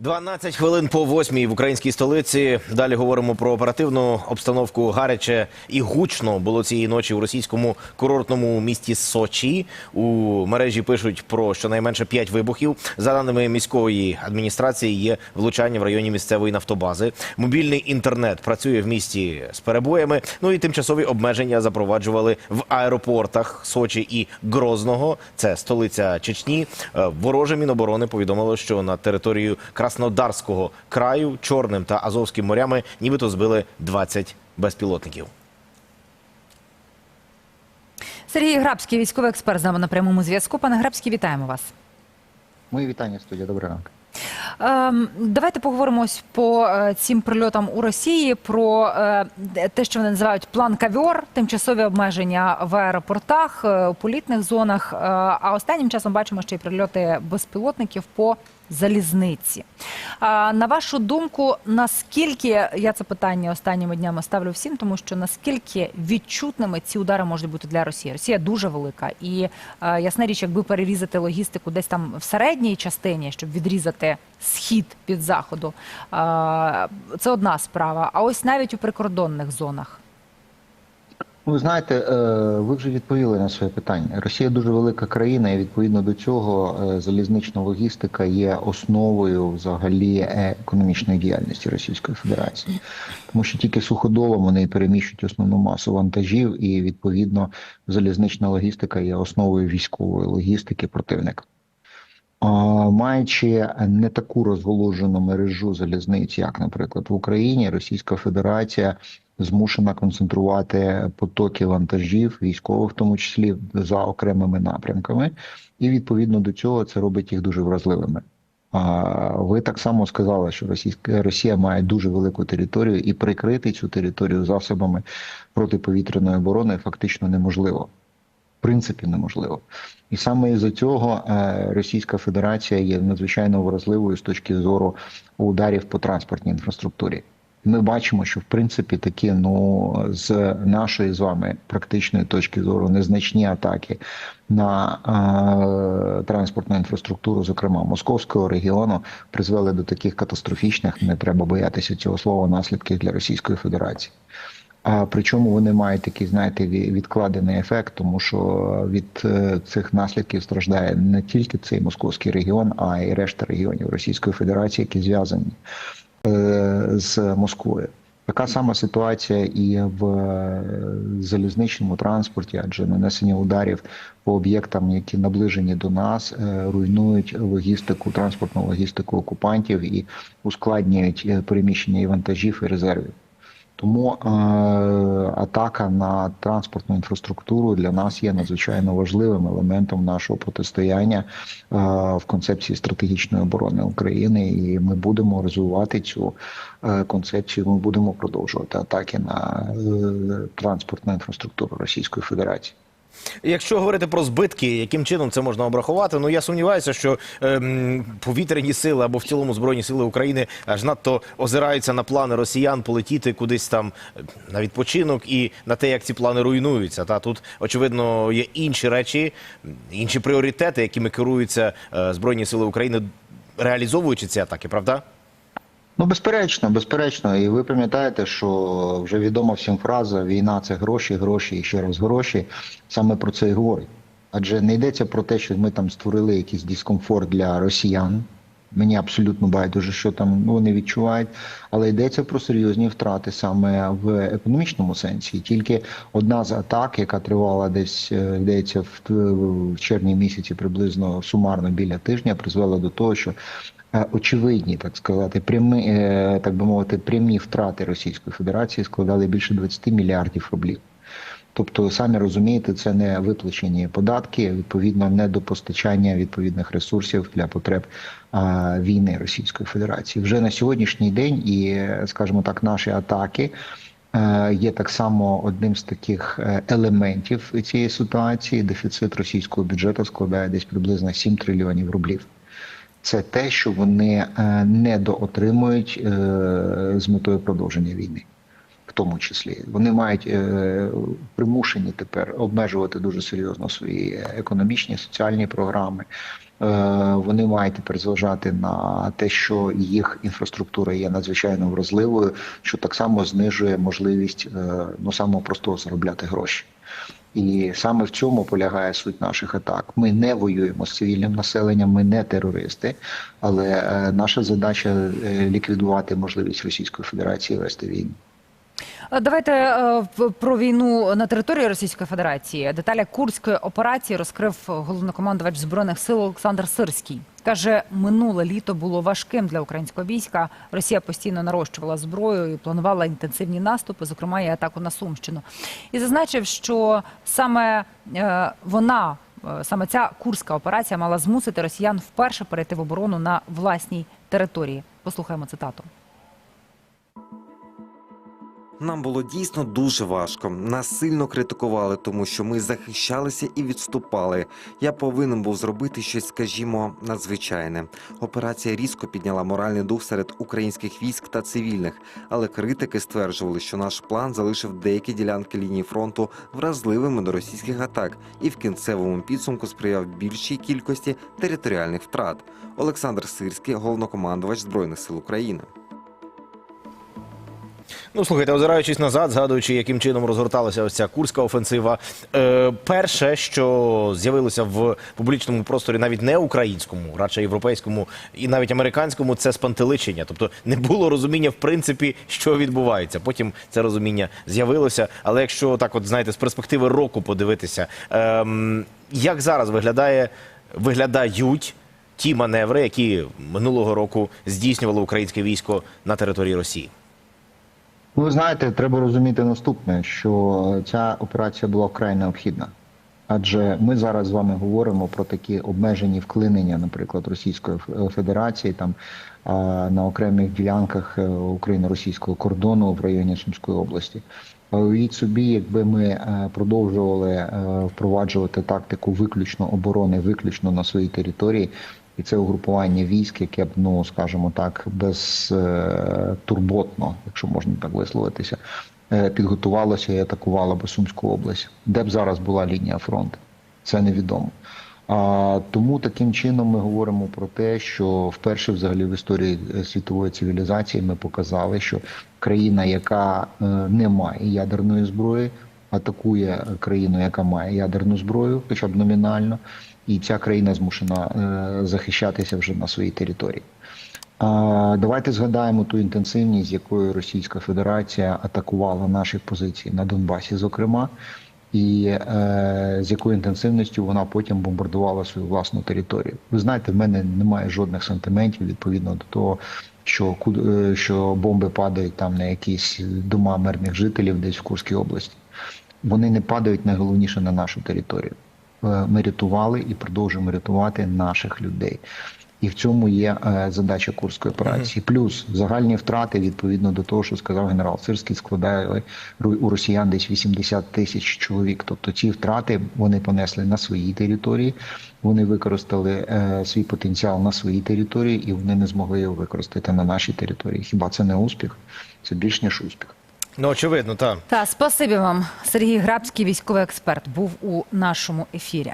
12 хвилин по восьмій в українській столиці. Далі говоримо про оперативну обстановку. Гаряче і гучно було цієї ночі у російському курортному місті Сочі. У мережі пишуть про щонайменше 5 вибухів. За даними міської адміністрації, є влучання в районі місцевої нафтобази. Мобільний інтернет працює в місті з перебоями. Ну і тимчасові обмеження запроваджували в аеропортах Сочі і Грозного. Це столиця Чечні. Е, Вороже Міноборони повідомило, що на територію Краснодарського краю Чорним та Азовським морями нібито збили 20 безпілотників. Сергій Грабський, військовий експерт, з нами на прямому зв'язку. Пане Грабський, вітаємо вас. Мої вітання, студія. Добрий ранок. Ем, давайте поговоримо ось по е, цим прильотам у Росії про е, те, що вони називають план кавьор, тимчасові обмеження в аеропортах, е, у політних зонах. А останнім часом бачимо ще й прильоти безпілотників по залізниці. А, на вашу думку, наскільки я це питання останніми днями ставлю всім, тому що наскільки відчутними ці удари можуть бути для Росії? Росія дуже велика, і е, ясна річ, якби перерізати логістику десь там в середній частині, щоб відрізати схід від заходу, е, це одна справа. А ось навіть у прикордонних зонах. Ну, Ви знаєте, е, ви вже відповіли на своє питання. Росія дуже велика країна, і відповідно до цього е, залізнична логістика є основою взагалі економічної діяльності Російської Федерації, тому що тільки суходолом вони переміщують основну масу вантажів, і відповідно залізнична логістика є основою військової логістики противника. Маючи не таку розголожену мережу залізниць, як, наприклад, в Україні, Російська Федерація змушена концентрувати потоки вантажів, військових, в тому числі за окремими напрямками, і відповідно до цього це робить їх дуже вразливими. Ви так само сказали, що Російська Росія має дуже велику територію, і прикрити цю територію засобами протиповітряної оборони фактично неможливо. Принципі, неможливо. І саме із-за цього е, Російська Федерація є надзвичайно вразливою з точки зору ударів по транспортній інфраструктурі. Ми бачимо, що в принципі такі ну з нашої з вами практичної точки зору незначні атаки на е, транспортну інфраструктуру, зокрема московського регіону, призвели до таких катастрофічних, не треба боятися цього слова, наслідків для Російської Федерації. А причому вони мають такий, знаєте, відкладений ефект, тому що від е, цих наслідків страждає не тільки цей московський регіон, а й решта регіонів Російської Федерації, які зв'язані е, з Москвою. Така сама ситуація і в е, залізничному транспорті, адже нанесення ударів по об'єктам, які наближені до нас, руйнують логістику, транспортну логістику окупантів і ускладнюють переміщення і вантажів і резервів. Тому е, атака на транспортну інфраструктуру для нас є надзвичайно важливим елементом нашого протистояння е, в концепції стратегічної оборони України, і ми будемо розвивати цю е, концепцію. Ми будемо продовжувати атаки на е, транспортну інфраструктуру Російської Федерації. Якщо говорити про збитки, яким чином це можна обрахувати, ну я сумніваюся, що ем, повітряні сили або в цілому збройні сили України аж надто озираються на плани росіян полетіти кудись там е, на відпочинок і на те, як ці плани руйнуються. Та тут очевидно є інші речі, інші пріоритети, якими керуються е, збройні сили України, реалізовуючи ці атаки, правда? Ну, безперечно, безперечно. І ви пам'ятаєте, що вже відома всім фраза Війна це гроші, гроші і ще раз гроші. Саме про це і говорить. Адже не йдеться про те, що ми там створили якийсь дискомфорт для росіян. Мені абсолютно байдуже, що там вони відчувають, але йдеться про серйозні втрати саме в економічному сенсі. Тільки одна з атак, яка тривала десь е, йдеться в, червні місяці, приблизно сумарно біля тижня, призвела до того, що е, очевидні, так сказати, прямі, е, так би мовити, прямі втрати Російської Федерації складали більше 20 мільярдів рублів. Тобто, самі розумієте, це не виплачені податки, відповідно, не до постачання відповідних ресурсів для потреб війни Російської Федерації. Вже на сьогоднішній день і, скажімо так, наші атаки. е, Є так само одним з таких е, елементів цієї ситуації. Дефіцит російського бюджету складає десь приблизно 7 трильйонів рублів. Це те, що вони е, недоотримують е, з метою продовження війни тому числі. Вони мають е, примушені тепер обмежувати дуже серйозно свої економічні соціальні програми. Вони мають тепер зважати на те, що їх інфраструктура є надзвичайно вразливою, що так само знижує можливість е, ну самого простого заробляти гроші. І саме в цьому полягає суть наших атак. Ми не воюємо з цивільним населенням, ми не терористи, але е, наша задача е, ліквідувати можливість Російської Федерації вести війну. Е, Давайте е, про війну на території Російської Федерації. Деталі курської операції розкрив головнокомандувач збройних сил Олександр Сирський. Каже, минуле літо було важким для українського війська. Росія постійно нарощувала зброю і планувала інтенсивні наступи, зокрема і атаку на Сумщину. І зазначив, що саме е, вона, саме ця курська операція, мала змусити росіян вперше перейти в оборону на власній території. Послухаємо цитату. Нам було дійсно дуже важко. Нас сильно критикували, тому що ми захищалися і відступали. Я повинен був зробити щось, скажімо, надзвичайне. Операція різко підняла моральний дух серед українських військ та цивільних, але критики стверджували, що наш план залишив деякі ділянки лінії фронту вразливими до російських атак і в кінцевому підсумку сприяв більшій кількості територіальних втрат. Олександр Сирський, головнокомандувач збройних сил України. Ну, слухайте, озираючись назад, згадуючи, яким чином розгорталася ось ця курська офенсива. Е, перше, що з'явилося в публічному просторі, навіть не українському, радше європейському і навіть американському, це спантеличення. Тобто не було розуміння, в принципі, що відбувається. Потім це розуміння з'явилося. Але якщо так, от знаєте, з перспективи року подивитися, ем, як зараз виглядає, виглядають ті маневри, які минулого року здійснювало українське військо на території Росії. Ну, ви знаєте, треба розуміти наступне, що ця операція була вкрай необхідна. Адже ми зараз з вами говоримо про такі обмежені вклинення, наприклад, Російської Федерації там на окремих ділянках е, україно-російського кордону в районі Сумської області. Уявіть собі, якби ми е, продовжували е, впроваджувати тактику виключно оборони, виключно на своїй території, і це угрупування військ, яке б, ну скажімо так, безтурботно, якщо можна так висловитися, е, підготувалося і атакувало би Сумську область. Де б зараз була лінія фронту? Це невідомо. А, тому таким чином ми говоримо про те, що вперше взагалі в історії е, світової цивілізації ми показали, що країна, яка е, не має ядерної зброї, атакує країну, яка має ядерну зброю, хоча б номінально, і ця країна змушена е, захищатися вже на своїй території. Давайте згадаємо ту інтенсивність, з якою Російська Федерація атакувала наші позиції на Донбасі, зокрема, і е, з якою інтенсивністю вона потім бомбардувала свою власну територію. Ви знаєте, в мене немає жодних сантиментів відповідно до того, що е, що бомби падають там на якісь дома мирних жителів десь в Курській області. Вони не падають найголовніше на нашу територію. Е, Ми рятували і продовжуємо рятувати наших людей. І в цьому є е, задача курської операції. Плюс загальні втрати відповідно до того, що сказав генерал Сирський, складає ру- у росіян десь 80 тисяч чоловік. Тобто ці втрати вони понесли на своїй території, вони використали е, свій потенціал на своїй території, і вони не змогли його використати на нашій території. Хіба це не успіх? Це більш ніж успіх. Ну, очевидно, так. Та спасибі вам, Сергій Грабський, військовий експерт, був у нашому ефірі.